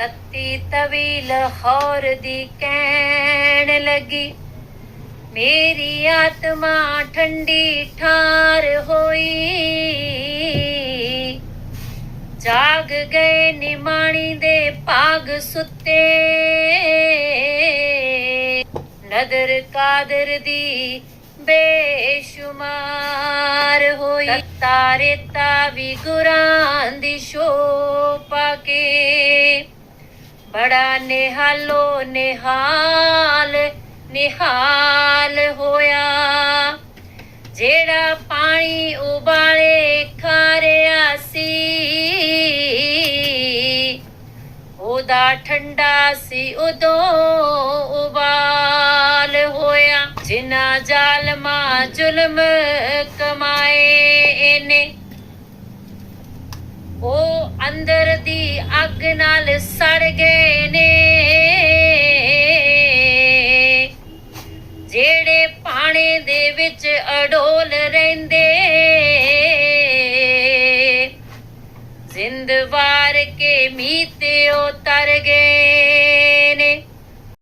ਤੱਤੀ ਤਵੀ ਲਾਹੌਰ ਦੀ ਕਹਿਣ ਲੱਗੀ। ਮੇਰੀ ਆਤਮਾ ਠੰਡੀ ਠਾਰ ਹੋਈ। ਜਾਗ ਗਏ ਨਿਮਾਣੀ ਦੇ ਭਾਗ ਸੁੱਤੇ। ਨਦਰ ਕਾਦਰ ਦੀ ਬੇਸ਼ੁਮਾਰ ਹੋਈ। ਤਾਰੇ ਤਾ ਵੀ ਗੁਰਾਂ ਦੀ ਸ਼ੋਪਾ ਕੇ ਬੜਾ ਨਿਹਾਲੋ ਨਿਹਾਲ ਨਿਹਾਲ ਹੋਇਆ। ਜਿਹੜਾ ਪਾਣੀ ਉਬਾਲੇ ਖਾਰਿਆ ਸੀ ਉਹਦਾ ਠੰਡਾ ਸੀ ਉਦੋਂ ਉਬਾਲ ਹੋਇਆ। ਜਿਨ੍ਹਾਂ ਜ਼ਾਲਮਾਂ ਜ਼ੁਲਮ ਕਮਾਏ ਇਹਨੇ, ਉਹ ਅੰਦਰ ਦੀ ਅੱਗ ਨਾਲ ਸੜ ਗਏ ਨੇ। ਜਿਹੜੇ ਪਾਣੀ ਦੇ ਵਿੱਚ ਅਡੋਲ ਰਹਿੰਦੇ, ਜ਼ਿੰਦ ਵਾਰ ਕੇ ਮੀਤੇ ਉਤਰ ਗਏ।